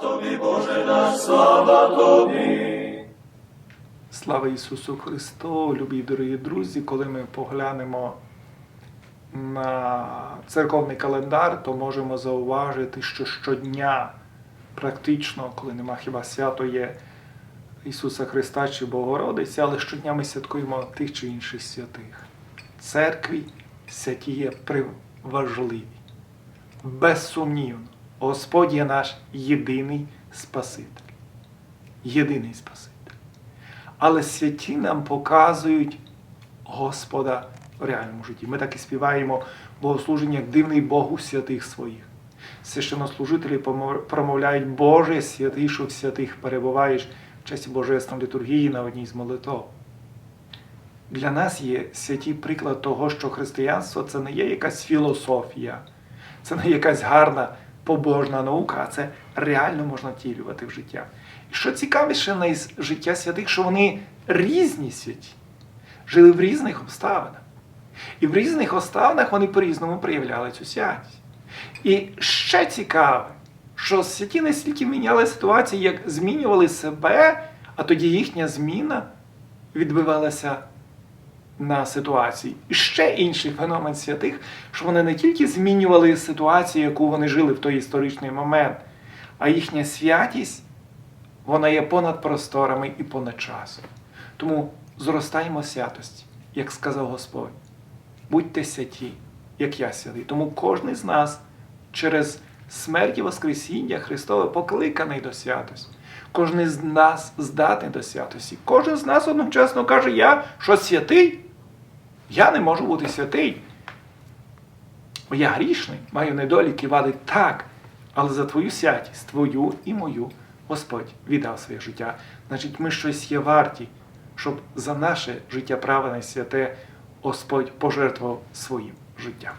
тобі, Боже наш, слава тобі. Слава Ісусу Христу, любі дорогі друзі, коли ми поглянемо на церковний календар, то можемо зауважити, що щодня, практично, коли нема хіба свято є Ісуса Христа чи Богородиця, але щодня ми святкуємо тих чи інших святих. Церкві святі є приважливі. Безсумнівно, Господь є наш єдиний Спаситель. Єдиний Спаситель. Але святі нам показують Господа в реальному житті. Ми так і співаємо богослуження як дивний Бог у святих своїх. Священнослужителі промовляють Боже, святий, що в святих перебуваєш в часі Божественної літургії на одній з молитов. Для нас є святий приклад того, що християнство це не є якась філософія, це не якась гарна побожна наука, а це реально можна втілювати в життя. І що цікавіше на життя святих, що вони різні святі, жили в різних обставинах. І в різних обставинах вони по-різному проявляли цю святість. І ще цікаве, що святі не стільки міняли ситуації, як змінювали себе, а тоді їхня зміна відбивалася на ситуації. І ще інший феномен святих, що вони не тільки змінювали ситуацію, яку вони жили в той історичний момент, а їхня святість вона є понад просторами і понад часом. Тому зростаємо святості, як сказав Господь. Будьте святі, як я святий. Тому кожен з нас через смерть і Воскресіння Христове покликаний до святості. Кожен з нас здатний до святості. Кожен з нас одночасно каже, я що святий. Я не можу бути святий. Бо я грішний, маю недоліки, вади так. Але за твою святість, твою і мою, Господь віддав своє життя. Значить, ми щось є варті, щоб за наше життя праведне святе Господь пожертвував своїм життям.